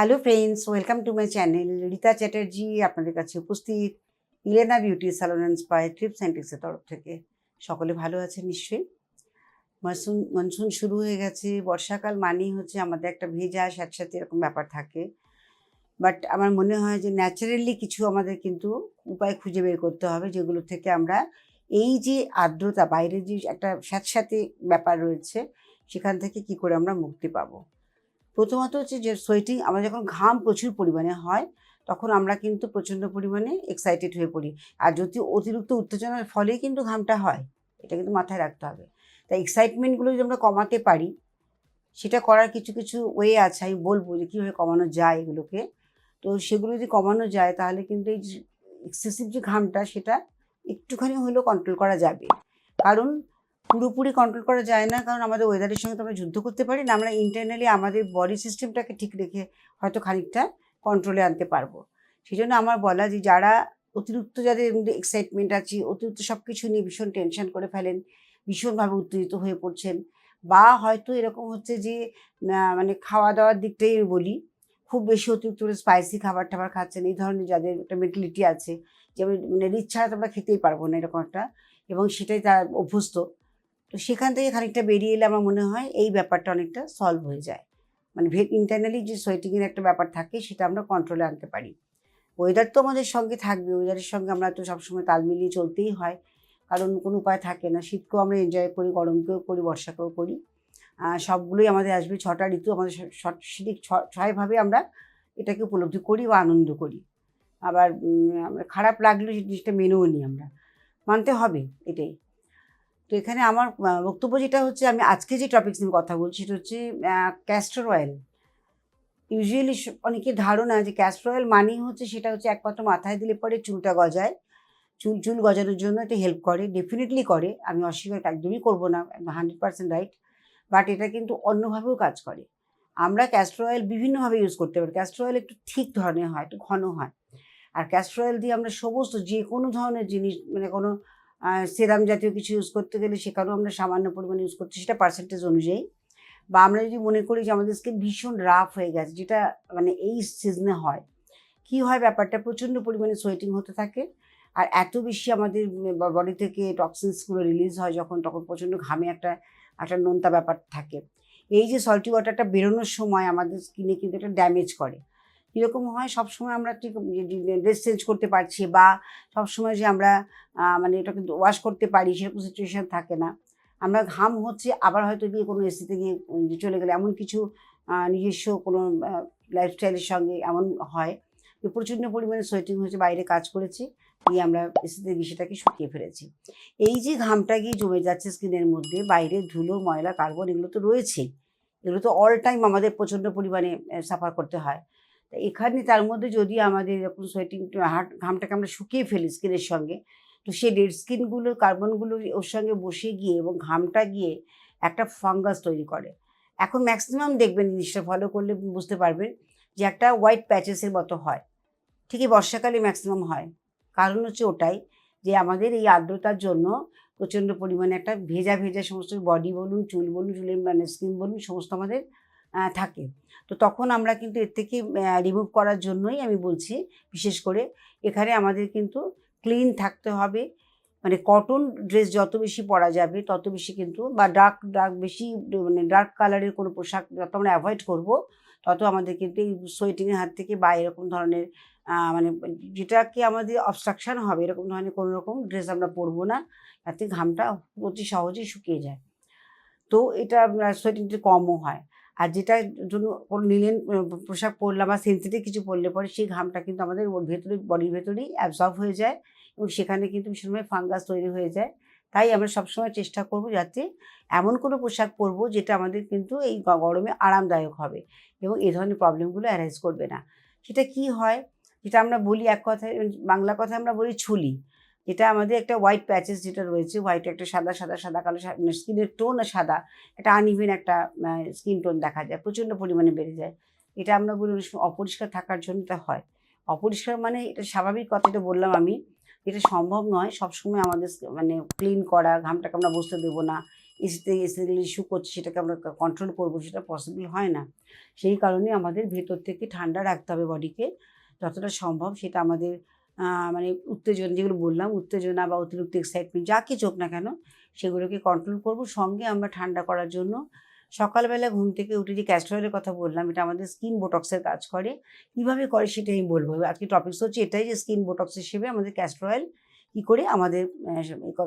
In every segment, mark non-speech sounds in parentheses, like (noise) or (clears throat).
Hello friends welcome to my channel Rita Chatterjee আপনাদের কাছে উপস্থিত। Elena beauty salon and spa trip সায়েন্টিক্সের তরফ থেকে। সকলে ভালো আছে নিশ্চয়ই? মনসুন মনসুন শুরু হয়ে গেছে। বর্ষাকাল মানেই হচ্ছে আমাদের একটা ভেজা, স্যাঁতস্যাঁতে এরকম ব্যাপার থাকে। বাট আমার মনে হয় যে ন্যাচারালি কিছু আমাদের কিন্তু উপায় খুঁজে বের করতে হবে, যেগুলো থেকে আমরা এই যে আর্দ্রতা বাইরে যে একটা স্যাঁতস্যাঁতে ব্যাপার রয়েছে, সেখান থেকে কি করে আমরা মুক্তি পাবো। প্রথমত হচ্ছে যে সোয়েটিং, আমরা যখন ঘাম প্রচুর পরিমাণে হয়, তখন আমরা কিন্তু প্রচণ্ড পরিমাণে এক্সাইটেড হয়ে পড়ি। আর যদি অতিরিক্ত উত্তেজনার ফলেই কিন্তু ঘামটা হয়, এটা কিন্তু মাথায় রাখতে হবে। তাই এক্সাইটমেন্টগুলো যদি আমরা কমাতে পারি, সেটা করার কিছু কিছু ওয়ে আছে, আমি বলব যে কীভাবে কমানো যায় এগুলোকে। তো সেগুলো যদি কমানো যায়, তাহলে কিন্তু এই এক্সেসিভ যে ঘামটা, সেটা একটুখানি হলেও কন্ট্রোল করা যাবে। কারণ পুরোপুরি কন্ট্রোল করা যায় না, কারণ আমাদের ওয়েদারের সঙ্গে তো আমরা যুদ্ধ করতে পারি না, আমরা ইন্টারনালি আমাদের বডি সিস্টেমটাকে ঠিক রেখে হয়তো খানিকটা কন্ট্রোলে আনতে পারব। সেই জন্য আমার বলা যে যারা অতিরিক্ত যাদের এক্সাইটমেন্ট আছে, অতিরিক্ত সব কিছু নিয়ে ভীষণ টেনশন করে ফেলেন, ভীষণভাবে উত্তেজিত হয়ে পড়ছেন, বা হয়তো এরকম হচ্ছে যে মানে খাওয়া দাওয়ার দিকটাই বলি, খুব বেশি অতিরিক্ত স্পাইসি খাবার টাবার খাচ্ছেন, এই ধরনের যাদের একটা মেন্টালিটি আছে যেমন মানে রিচ ছাড়া তো আমরা খেতেই পারব না এরকম একটা, এবং সেটাই তার অভ্যস্ত। তো সেখান থেকে খানিকটা বেরিয়ে এলে আমার মনে হয় এই ব্যাপারটা অনেকটা সলভ হয়ে যায়। মানে ইন্টারনালি যে সোয়েটিংয়ের একটা ব্যাপার থাকে সেটা আমরা কন্ট্রোলে আনতে পারি। ওয়েদার তো আমাদের সঙ্গে থাকবে ওয়েদারের সঙ্গে আমরা তো সবসময় তাল মিলিয়ে চলতেই হয়। কারণ কোনো উপায় থাকে না, শীতকেও আমরা এনজয় করি, গরমকেও করি, বর্ষাকেও করি। সবগুলোই আমাদের আসবে, ছটা ঋতু আমাদের সঠিক ছয়ভাবে আমরা এটাকে উপলব্ধি করি বা আনন্দ করি। আবার খারাপ লাগলেও সেই জিনিসটা মেনেও নিই আমরা। মানতে হবে এটাই। তো এখানে আমার বক্তব্য যেটা হচ্ছে, আমি আজকে যে টপিকস নিয়ে কথা বলছি, সেটা হচ্ছে ক্যাস্টর অয়েল ইউজুয়ালি অনেকের ধারণা যে ক্যাস্টর অয়েল মানেই হচ্ছে সেটা হচ্ছে একমাত্র মাথায় দিলে পরে চুলটা গজায়। চুল চুল গজানোর জন্য এটা হেল্প করে ডেফিনেটলি করে। আমি অস্বীকার একদমই করব না হান্ড্রেড পার্সেন্ট রাইট বাট এটা কিন্তু অন্যভাবেও কাজ করে। আমরা ক্যাস্টর অয়েল বিভিন্নভাবে ইউজ করতে পারি। ক্যাস্টর অয়েল একটু ঠিক ধরনের হয়, একটু ঘন হয়। আর ক্যাস্টর অয়েল দিয়ে আমরা সমস্ত যে কোনো ধরনের জিনিস মানে কোনো সেরাম জাতীয় কিছু ইউজ করতে গেলে সেখানেও আমরা সামান্য পরিমাণে ইউজ করছি, সেটা পার্সেন্টেজ অনুযায়ী। বা আমরা যদি মনে করি যে আমাদের স্কিন ভীষণ রাফ হয়ে গেছে, যেটা মানে এই সিজনে হয়, কি হয় ব্যাপারটা? প্রচণ্ড পরিমাণে সোয়েটিং হতে থাকে। আর এত বেশি আমাদের বডি থেকে টক্সিনসগুলো রিলিজ হয় যখন, তখন প্রচণ্ড ঘামে একটা একটা নোনতা ব্যাপার থাকে। এই যে সল্টি ওয়াটারটা বেরোনোর সময় আমাদের স্কিনে কিন্তু একটা ড্যামেজ করে। কীরকম হয়, সবসময় আমরা ঠিক ড্রেস চেঞ্জ করতে পারছি বা সবসময় যে আমরা মানে এটাকে ওয়াশ করতে পারি সেরকম সিচুয়েশান থাকে না। আমরা ঘাম হচ্ছে, আবার হয়তো গিয়ে কোনো এসিতে গিয়ে চলে গেলে এমন কিছু নিজস্ব কোনো লাইফস্টাইলের সঙ্গে এমন হয় যে প্রচণ্ড পরিমাণে সোয়েটিং হয়েছে, বাইরে কাজ করেছি, গিয়ে আমরা এসিতে সেটাকে শুকিয়ে ফেলেছি। এই যে ঘামটা গিয়ে জমে যাচ্ছে স্কিনের মধ্যে, বাইরে ধুলো, ময়লা কার্বন এগুলো তো রয়েছেই। এগুলো তো অল টাইম আমাদের প্রচণ্ড পরিমাণে সাফার করতে হয়। এখানে তার মধ্যে যদি আমাদের এরকম সোয়েটিং হাট, ঘামটাকে আমরা শুকিয়ে ফেলি স্কিনের সঙ্গে, তো সেই ডেড স্কিনগুলো কার্বনগুলো ওর সঙ্গে বসে গিয়ে এবং ঘামটা গিয়ে একটা ফাঙ্গাস তৈরি করে। এখন ম্যাক্সিমাম দেখবেন জিনিসটা ফলো করলে বুঝতে পারবেন যে একটা হোয়াইট প্যাচেসের মতো হয়। ঠিকই বর্ষাকালে ম্যাক্সিমাম হয়। কারণ হচ্ছে ওটাই যে আমাদের এই আর্দ্রতার জন্য প্রচণ্ড পরিমাণে একটা ভেজা ভেজা সমস্ত বডি বলুন, চুল বলুন, চুলের মানে স্কিন বলুন, সমস্ত আমাদের থাকে। তো তখন আমরা কিন্তু এর থেকে রিমুভ করার জন্যই আমি বলছি, বিশেষ করে এখানে আমাদের কিন্তু ক্লিন থাকতে হবে। মানে কটন ড্রেস যত বেশি পরা যাবে, তত বেশি কিন্তু, বা ডার্ক ডার্ক বেশি মানে ডার্ক কালারের কোনো পোশাক যত আমরা অ্যাভয়েড করব, তত আমাদের কিন্তু এই সোয়েটিংয়ের হাত থেকে বা এরকম ধরনের মানে যেটাকে আমাদের অবস্ট্রাকশন হবে, এরকম ধরনের কোনো রকম ড্রেস আমরা পরবো না। তাতে ঘামটা অতি সহজেই শুকিয়ে যায়। তো এটা সোয়েটিংটা কমও হয়। আর যেটার জন্য কোনো লিনেন পোশাক পরলাম বা সেন্সিটিভ কিছু পরলে পরে সেই ঘামটা কিন্তু আমাদের ভেতরে বডির ভেতরেই অ্যাবজর্ব হয়ে যায় এবং সেখানে কিন্তু ভীষণভাবে ফাঙ্গাস তৈরি হয়ে যায়। তাই আমরা সবসময় চেষ্টা করব যাতে এমন কোনো পোশাক পরবো যেটা আমাদের কিন্তু এই গরমে আরামদায়ক হবে এবং এই ধরনের প্রবলেমগুলো অ্যারাইজ করবে না। সেটা কি হয়? যেটা আমরা বলি, এক কথায়, বাংলা কথায় আমরা বলি ছুলি। যেটা আমাদের একটা হোয়াইট প্যাচেস যেটা রয়েছে হোয়াইট একটা সাদা সাদা সাদা, কালো স্কিনের টোন আর সাদা। একটা আনইভেন একটা স্কিন টোন দেখা যায়, প্রচণ্ড পরিমাণে বেড়ে যায়। এটা আমরা বলি অপরিষ্কার থাকার জন্য এটা হয়। অপরিষ্কার মানে এটা স্বাভাবিক কথাটা বললাম আমি, এটা সম্ভব নয়। সবসময় আমাদের মানে ক্লিন করা, ঘামটাকে আমরা বসতে দেবো না। এসিতে এসে ইস্যু করছে, সেটাকে আমরা কন্ট্রোল করব, সেটা পসিবল হয় না। সেই কারণে আমাদের ভেতর থেকে ঠান্ডা রাখতে হবে বডিকে যতটা সম্ভব সেটা আমাদের মানে উত্তেজনা যেগুলো বললাম, উত্তেজনা বা অতিরিক্ত এক্সাইটমেন্ট যা কিছু হোক না কেন, সেগুলোকে কন্ট্রোল করব। সঙ্গে আমরা ঠান্ডা করার জন্য সকালবেলা ঘুম থেকে উঠে যে ক্যাস্টর অয়েলের কথা বললাম, এটা আমাদের স্কিন বোটক্সের কাজ করে। কীভাবে করে সেটাই আমি বলব? আজকে টপিকস হচ্ছে এটাই যে স্কিন বোটক্স হিসেবে আমাদের ক্যাস্টর অয়েল কী করে আমাদের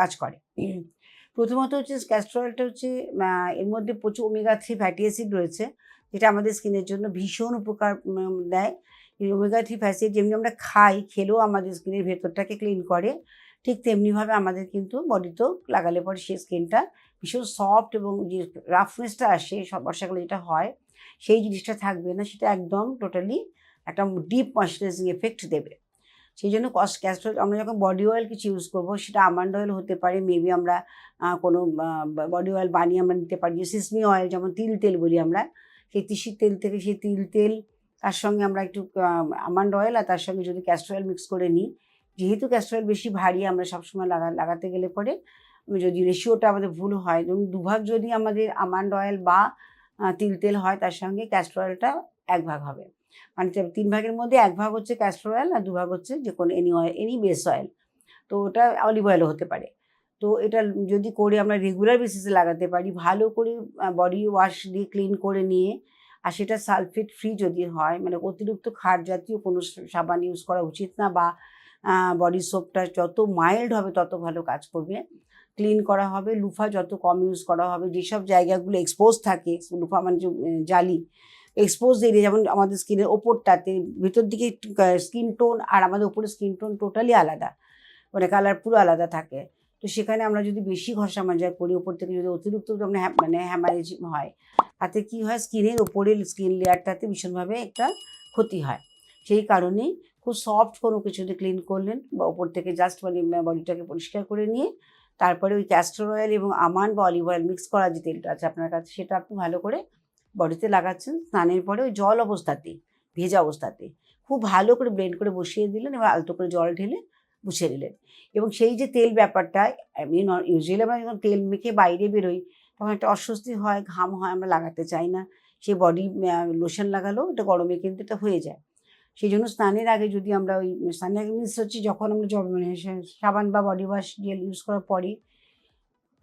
কাজ করে। প্রথমত হচ্ছে ক্যাস্টর অয়েলটা হচ্ছে এর মধ্যে প্রচুর ওমেগা থ্রি ফ্যাটি অ্যাসিড রয়েছে, যেটা আমাদের স্কিনের জন্য ভীষণ উপকার দেয়। এই ওমেগা থ্রি যেমনি আমরা খাই, খেলেও আমাদের স্কিনের ভেতরটাকে ক্লিন করে, ঠিক তেমনিভাবে আমাদের কিন্তু বডিতেও লাগালে পরে সেই স্কিনটা ভীষণ সফট এবং যে রাফনেসটা আসে, সব বর্ষাকালে যেটা হয়, সেই জিনিসটা থাকবে না, সেটা একদম টোটালি একটা ডিপ ময়শ্চারাইজিং এফেক্ট দেবে। সেই জন্য কস্ট ক্যাস্টর আমরা যখন বডি অয়েল কিছু ইউজ করব, সেটা আমন্ড অয়েল হতে পারে মেবি আমরা কোনো বডি অয়েল বানিয়ে আমরা নিতে পারি সিসমি অয়েল যেমন তিল তেল বলি আমরা, সেই তিসির তেল থেকে সেই তিল তেল তার সঙ্গে আমরা একটু আমন্ড অয়েল আর তার সঙ্গে যদি ক্যাস্টর অয়েল মিক্স করে নিই। যেহেতু ক্যাস্টর অয়েল বেশি ভারী, আমরা সবসময় লাগা, লাগাতে গেলে পরে যদি রেশিওটা আমাদের ভুল হয় ধরুন দুভাগ যদি আমাদের আমান্ড অয়েল বা তিল তেল হয়, তার সঙ্গে ক্যাস্টর অয়েলটা এক ভাগ হবে। মানে তিন ভাগের মধ্যে এক ভাগ হচ্ছে ক্যাস্টর অয়েল আর দুভাগ হচ্ছে যে কোনো any oil any base oil তো ওটা অলিভ অয়েলও হতে পারে। তো এটা যদি করে আমরা রেগুলার বেসিসে লাগাতে পারি, ভালো করে বডি ওয়াশ দিয়ে ক্লিন করে নিয়ে আর সেটা সালফেট ফ্রি যদি হয় মানে অতিরিক্ত খার জাতীয় কোনো সাবান ইউজ করা উচিত না বা বডি সোপটা যত মাইল্ড হবে তত ভালো কাজ করবে। ক্লিন করা হবে, লুফা যত কম ইউজ করা হবে, যেসব জায়গাগুলো এক্সপোজ থাকে, লুফা মানে যে জালি এক্সপোজ এরিয়া যেমন আমাদের স্কিনের ওপরটাতে, ভিতর দিকে স্কিন টোন আর আমাদের ওপরে স্কিন টোন টোটালি আলাদা। মানে কালার পুরো আলাদা থাকে। তো সেখানে আমরা যদি বেশি ঘষা মাজা করি, ওপর থেকে যদি অতিরিক্ত হ্যা- মানে হ্যামারেজ হয়, তাতে কি হয়? স্কিনের ওপরের স্কিন লেয়ারটাতে ভীষণভাবে একটা ক্ষতি হয়। সেই কারণেই খুব সফট কোনো কিছুতে ক্লিন করলেন বা ওপর থেকে জাস্ট মানে বডিটাকে পরিষ্কার করে নিয়ে, তারপরে ওই ক্যাস্টর অয়েল এবং আমান বা অলিভ অয়েল মিক্স করা যে তেলটা আছে আপনার কাছে, সেটা আপনি ভালো করে বডিতে লাগাচ্ছেন, স্নানের পরে ওই জল অবস্থাতেই, ভেজা অবস্থাতে খুব ভালো করে ব্লেন্ড করে বসিয়ে দিলেন এবার আলতো করে জল ঢেলে মুছে দিলেন এবং সেই যে তেল ব্যাপারটা এমনি ইউজুয়ালি আমরা যখন তেল মেখে বাইরে বেরোই, তখন একটা অস্বস্তি হয়, ঘাম হয়, আমরা লাগাতে চাই না। সেই বডি লোশন লাগালেও এটা গরমে কিন্তু এটা হয়ে যায়। সেই জন্য স্নানের আগে যদি আমরা ওই, স্নানের আগে মিনস হচ্ছে যখন আমরা জ- মানে সাবান বা বডি ওয়াশ জেল ইউজ করার পরে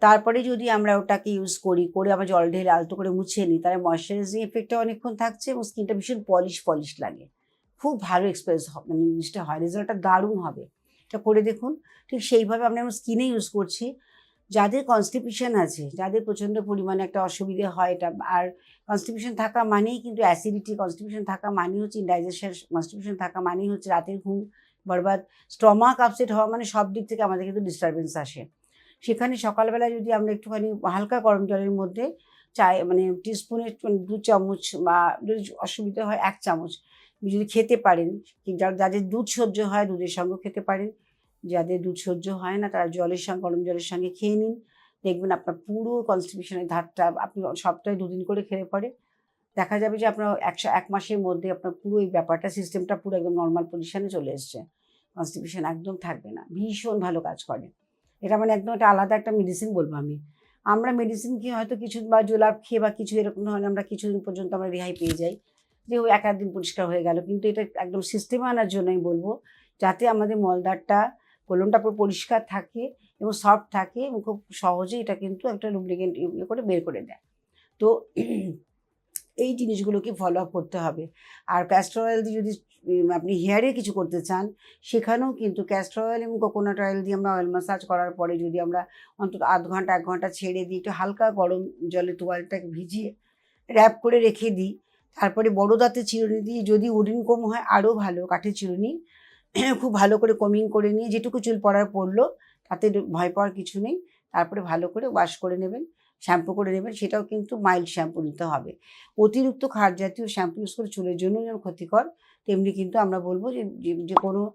তারপরে যদি আমরা ওটাকে ইউজ করি, করে আবার জল ঢেলে আলতো করে মুছে নিই, তাহলে ময়শ্চারাইজিং এফেক্টটা অনেকক্ষণ থাকছে এবং স্কিনটা ভীষণ পলিশ পলিশ লাগে। খুব ভালো এক্সপিরিয়েন্স মানে জিনিসটা হয় রেজাল্টটা দারুণ হবে। এটা করে দেখুন। ঠিক সেইভাবে আমরা আমার স্কিনে ইউজ করছি। যাদের কনস্টিপিউশন আছে, যাদের প্রচণ্ড পরিমাণে একটা অসুবিধে হয় এটা, আর কনস্টিপিউশন থাকা মানেই কিন্তু অ্যাসিডিটি কনস্টিপিউশন থাকা মানেই হচ্ছে ইনডাইজেশন কনস্টিপিউশন থাকা মানেই হচ্ছে রাতের ঘুম, বরবাদ স্টমাক আপসেট হওয়া মানে সব দিক থেকে আমাদের কিন্তু ডিস্টারবেন্স আসে। সেখানে সকালবেলা যদি আমরা একটুখানি হালকা গরম জলের মধ্যে চায় মানে টিস্পুনের দু চামচ বা যদি অসুবিধা হয় এক চামচ যদি খেতে পারেন যাদের দুধ সহ্য হয় দুধের সঙ্গে খেতে পারেন। যাদের দুধ সহ্য হয় না, তারা জলের সঙ্গে, গরম জলের সঙ্গে খেয়ে নিন। দেখবেন আপনার পুরো কনস্টিটিউশনের ধারটা, আপনি সপ্তাহে দুদিন করে খেলে পরে দেখা যাবে যে আপনার একশো, এক মাসের মধ্যে আপনার পুরো এই ব্যাপারটা সিস্টেমটা পুরো একদম নর্মাল পজিশনে চলে এসছে। কনস্টিটিউশন একদম থাকবে না। ভীষণ ভালো কাজ করে। এটা মানে একদম একটা আলাদা একটা মেডিসিন বলব আমি। আমরা মেডিসিন খেয়ে হয়তো কিছু বা জোলাপ খেয়ে বা কিছু এরকম ধরনের আমরা কিছুদিন পর্যন্ত আমরা রেহাই পেয়ে যাই। যে ওই এক দিন পরিষ্কার হয়ে গেল। কিন্তু এটা একদম সিস্টেমে আনার জন্য আমি বলব, যাতে আমাদের মলদারটা কোলনটা পুরো পরিষ্কার থাকে এবং সফট থাকে এবং খুব সহজে এটা কিন্তু একটা লুব্রিকেন্ট ইয়ে করে বের করে দেয়। তো এই জিনিসগুলোকে ফলো আপ করতে হবে। আর ক্যাস্টর অয়েল দিয়ে যদি আপনি হেয়ারে কিছু করতে চান, সেখানেও কিন্তু ক্যাস্টর অয়েল এবং কোকোনাট অয়েল দিয়ে আমরা অয়েল ম্যাসাজ করার পরে যদি আমরা অন্তত আধ ঘণ্টা, এক ঘণ্টা ছেড়ে দিই একটু হালকা গরম জলে তোয়ালটাকে ভিজিয়ে র্যাপ করে রেখে দিই তারপরে বড় দাঁতের চিরুনি দিয়ে যদি উডিন কম হয় আরও ভালো কাঠের চিরুনি। (clears throat) খুব ভালো করে কমিং করে নিয়ে যেটুকু চুল পড়ার পড়ল, তাতে ভয় পাওয়ার কিছু নেই। তারপরে ভালো করে ওয়াশ করে নেবেন শ্যাম্পু করে নেবেন, সেটাও কিন্তু মাইল্ড শ্যাম্পু নিতে হবে। অতিরিক্ত খার জাতীয় শ্যাম্পু ইউজ করে চুলের জন্য যেমন ক্ষতিকর, তেমনি কিন্তু আমরা বলব যে, যে- কোনো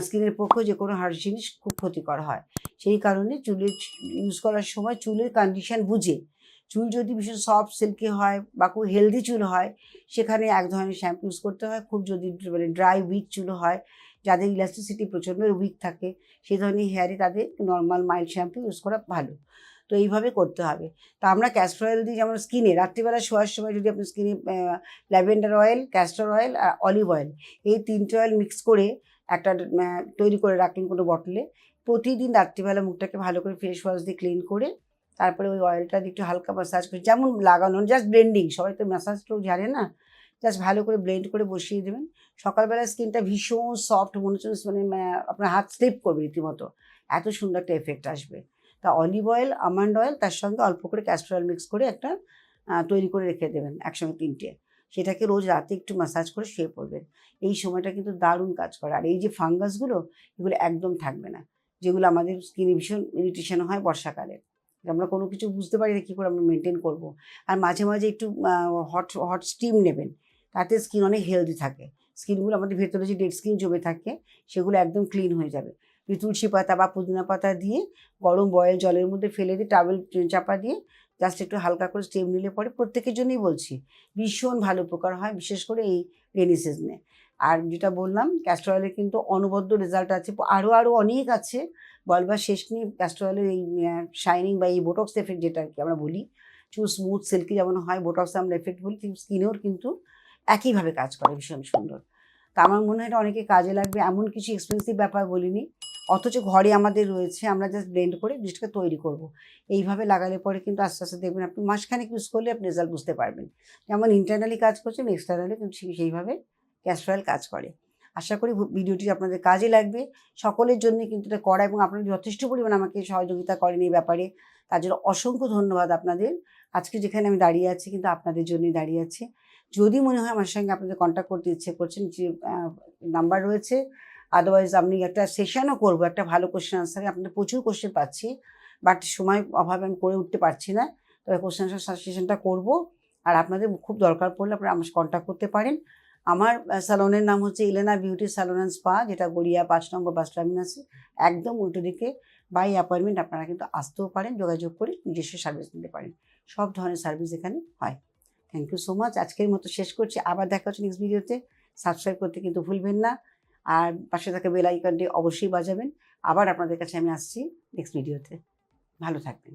স্কিনের পক্ষে যে কোনো হার্ড জিনিস খুব ক্ষতিকর হয়। সেই কারণে চুলের ইউজ করার সময় চুলের কন্ডিশন বুঝে চুল যদি ভীষণ সফট সিল্কি হয় বা খুব হেলদি চুল হয়, সেখানে এক ধরনের শ্যাম্পু ইউজ করতে হয়। খুব যদি মানে ড্রাই উইক চুল হয়, যাদের ইলাস্টিসিটি প্রচণ্ড উইক থাকে, সেই ধরনের হেয়ারে তাদের নর্মাল মাইল্ড শ্যাম্পু ইউজ করা ভালো। তো এইভাবে করতে হবে। তো আমরা ক্যাস্টর অয়েল দিই যেমন স্কিনে রাত্রিবেলা শোয়ার সময় যদি আপনি স্কিনে ল্যাভেন্ডার অয়েল ক্যাস্টর অয়েল আর অলিভ অয়েল এই তিনটে অয়েল মিক্স করে একটা তৈরি করে রাখলেন কোনো বটলে প্রতিদিন রাত্রিবেলা মুখটাকে ভালো করে ফেস ওয়াশ দিয়ে ক্লিন করে তারপরে ওই অয়েলটা একটু হালকা মাসাজ করে, যেমন লাগানো জাস্ট ব্লেন্ডিং সবাই তো ম্যাসাজ তো জানে না? জাস্ট ভালো করে ব্লেন্ড করে বসিয়ে দেবেন। সকালবেলা স্কিনটা ভীষণ সফট মনে হচ্ছে মানে আপনার হাত স্লিপ করবে রীতিমতো। এত সুন্দর একটা এফেক্ট আসবে। তা অলিভ অয়েল আমন্ড অয়েল তার সঙ্গে অল্প করে ক্যাস্টর অয়েল মিক্স করে একটা তৈরি করে রেখে দেবেন একসঙ্গে তিনটে। সেটাকে রোজ রাতে একটু ম্যাসাজ করে শুয়ে পড়বেন। এই সময়টা কিন্তু দারুণ কাজ করে। আর এই যে ফাঙ্গাসগুলো এগুলো একদম থাকবে না। যেগুলো আমাদের স্কিনে ভীষণ ইরিটেশন হয় বর্ষাকালে। আমরা কোনো কিছু বুঝতে পারি না কী করে আমরা মেনটেন করব। আর মাঝে মাঝে একটু হট হট স্টিম নেবেন। তাতে স্কিন অনেক হেলদি থাকে। স্কিনগুলো আমাদের ভেতরে যে ডেড স্কিন জমে থাকে, সেগুলো একদম ক্লিন হয়ে যাবে। তুলসী পাতা বা পুদিনা পাতা দিয়ে গরম বয়েল জলের মধ্যে ফেলে দিয়ে টাওয়েল চাপা দিয়ে জাস্ট একটু হালকা করে স্টেম নিলে পরে প্রত্যেকের জন্যই বলছি, ভীষণ ভালো উপকার হয়। বিশেষ করে এই রেনি সিজনে আর যেটা বললাম ক্যাস্টর অয়েলের কিন্তু অনবদ্য রেজাল্ট আছে। আরও আরও অনেক আছে। বলবার শেষ নেই ক্যাস্টর অয়েলের এই শাইনিং বা এই বোটক্স এফেক্ট যেটা আর কি আমরা বলি চুল স্মুথ সিল্কি যেমন হয় বোটক্স আমরা এফেক্ট বলি স্কিনেও কিন্তু একইভাবে কাজ করে, ভীষণ সুন্দর। তা আমার মনে হয় এটা অনেকে কাজে লাগবে। এমন কিছু এক্সপেন্সিভ ব্যাপার বলিনি। অথচ ঘরে আমাদের রয়েছে, আমরা জাস্ট ব্লেন্ড করে জিনিসটাকে তৈরি করব। এইভাবে লাগালে পরে কিন্তু আস্তে আস্তে দেখবেন আপনি মাসখানেক ইউজ করলে আপনি রেজাল্ট বুঝতে পারবেন। যেমন ইন্টারনালি কাজ করছেন এক্সটার্নালি কিন্তু সেইভাবে ক্যাস্টর অয়েল কাজ করে। আশা করি ভিডিওটি আপনাদের কাজে লাগবে। সকলের জন্য কিন্তু এটা করা এবং আপনারা যথেষ্ট পরিমাণ আমাকে সহযোগিতা করেন এই ব্যাপারে। তার জন্য অসংখ্য ধন্যবাদ আপনাদের। আজকে যেখানে আমি দাঁড়িয়ে আছি কিন্তু আপনাদের জন্যই দাঁড়িয়ে আছি। যদি মনে হয় আমার সঙ্গে আপনাদের কন্ট্যাক্ট করতে ইচ্ছে করছেন যে নাম্বার রয়েছে। আদারওয়াইজ আপনি একটা সেশনও করব, একটা ভালো কোশ্চেন আনসারে আপনাদের প্রচুর কোশ্চেন পাচ্ছি বাট সময় অভাবে আমি করে উঠতে পারছি না। তবে কোশ্চেন আনসার সেশনটা করব। আর আপনাদের খুব দরকার পড়লে আপনারা আমার কন্ট্যাক্ট করতে পারেন। আমার স্যালনের নাম হচ্ছে Elena beauty salon and spa যেটা গড়িয়া পাঁচ নম্বর বাস টার্মিনাসে একদম উল্টো দিকে বাই অ্যাপয়েন্টমেন্ট আপনারা কিন্তু আসতেও পারেন, যোগাযোগ করে নিজস্ব সার্ভিস নিতে পারেন। সব ধরনের সার্ভিস এখানে হয়। থ্যাংক ইউ সো মাচ আজকের মতো শেষ করছি। আবার দেখা হচ্ছে নেক্সট ভিডিওতে সাবস্ক্রাইব করতে কিন্তু ভুলবেন না। আর পাশে থাকা বেল আইকনটি অবশ্যই বাজাবেন। আবার আপনাদের কাছে আমি আসছি নেক্সট ভিডিওতে ভালো থাকবেন।